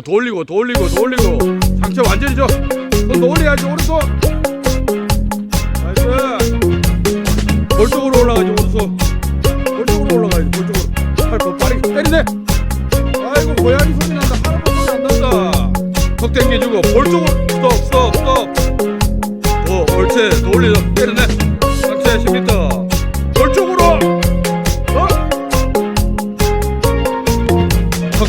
돌리고 돌리고 돌리고 상체 완전히 저손 올려야지 오른손. 나이스. 볼 쪽으로 올라가지 오른손. 볼 쪽으로 올라가야지 볼 쪽으로. 팔더 빠르게 때리네. 아이고 고양이 소리 난다. 할아버지 소리 안 난다. 턱 당겨주고 볼 쪽으로. 스톱 스톱 스톱. 어 옳지. 돌리다 때리네. 상체 10m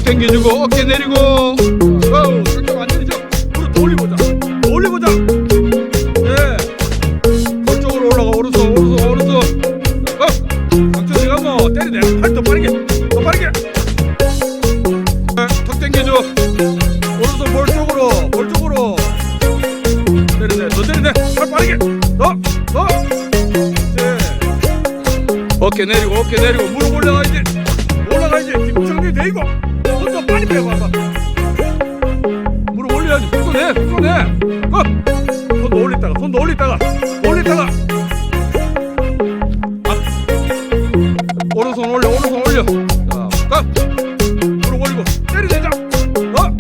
턱 당겨주고 어깨 내리고. 어우 상체 완전히 저 무릎 돌리보자. 돌리보자. 네볼 쪽으로 올라가. 오른손 오른손 오른손. 어. 상체 어디 가노 때리네. 팔더 빠르게 더 빠르게. 네, 턱 당겨줘. 오른손 볼 쪽으로 볼 쪽으로. 때리네 더 때리네. 팔 빠르게. 더더. 네. 어깨 내리고 어깨 내리고. 무릎 올라 손도 올리다가 올리다가. 아. 오른손 올려 오른손 올려. 자 가 무릎 올리고 때리내자. 어?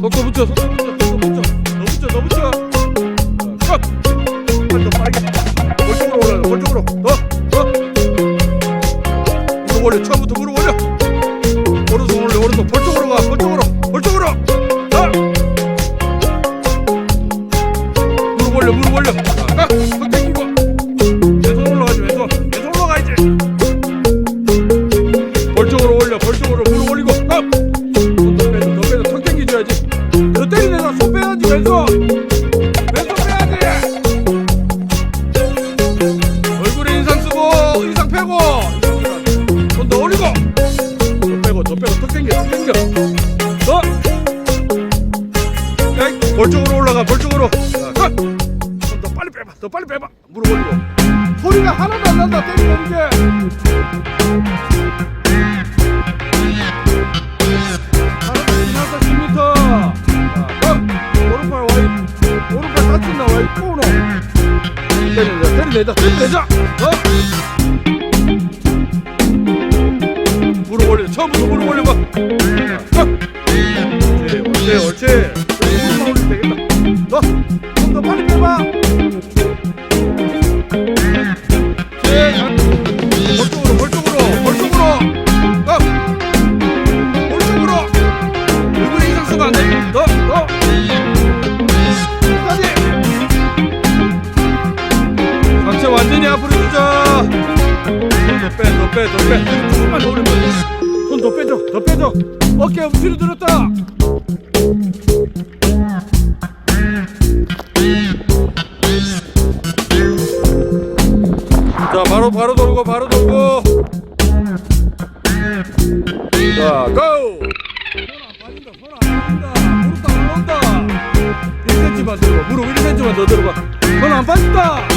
속도 붙여 속도 올려. 올려 자가턱 당기고 왼손 올라가지 왼손. 왼손 올라가야지 볼 쪽으로 올려 볼 쪽으로. 무릎 올리고. 손더 빼줘 더 빼줘. 턱 당겨줘야지. 너 때리내가 손 빼야지 왼손. 왼손 빼야지. 얼굴에 인상 쓰고 인상 빼고. 손 더 올리고. 더 빼고 더 빼고. 턱 당겨 턱 당겨. 더. 야이 볼 쪽으로 빼봐. 더 빨리 빼봐. 올리고. 소리가 하나도 안 난다. 때리는 게. 지나서 10m 자, 어? 무릎 올려. 처음부터 무릎 올려봐? 옳지 옳지 빼더빼더 빼 조금만 더 올리면 손더 빼줘 더 빼줘. 어깨 뒤로 들었다. 자 바로 바로 돌고 바로 돌고. 자 고! 손안 빠진다 손안 빠진다. 무릎도 안 올라온다 1cm만 들어봐. 무릎 1cm만 더 들어봐. 손안 빠진다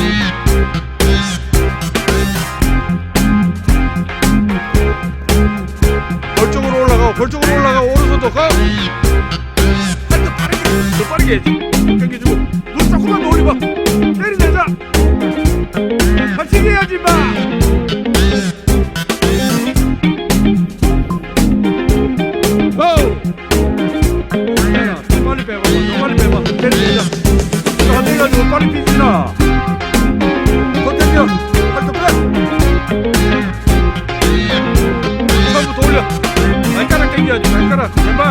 빠르게 해야지 당겨주고. 무릎 조금만 더 올려봐. 때리내자. 같이 해야지 마. 발가락 당겨야지 발가락. 왼발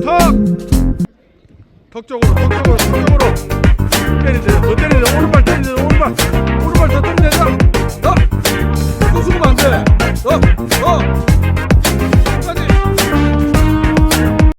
턱! 턱 쪽으로 턱 쪽으로 턱 쪽으로. 때리세요. 더 때리세요. 오른발 때리세요. 오른발. 오른발